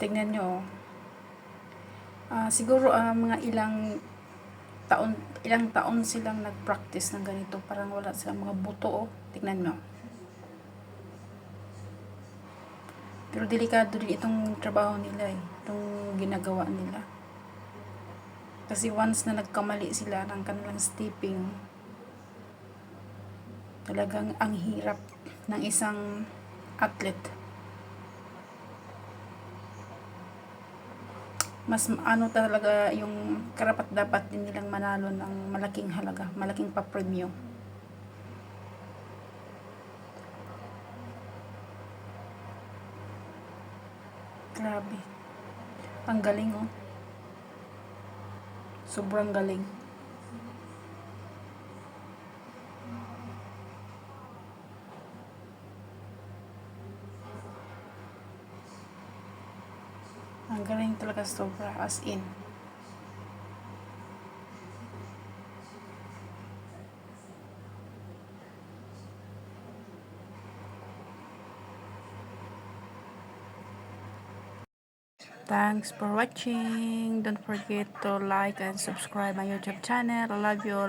Tingnan nyo. oh. Ah, siguro ah, mga ilang taon ilang taon silang nag-practice ng ganito. Parang wala silang mga buto. Oh. Tingnan nyo. Pero delikado din itong trabaho nila eh. Itong ginagawa nila. Kasi once na nagkamali sila ng kanilang stepping, talagang ang hirap ng isang athlete. Mas ano talaga yung karapat dapat din nilang manalo ng malaking halaga, malaking pa-premyo. Grabe. Ang galing oh. Sobrang galing. Ang galing talaga sobra as in. Thanks for watching. Don't forget to like and subscribe my YouTube channel. I love you all.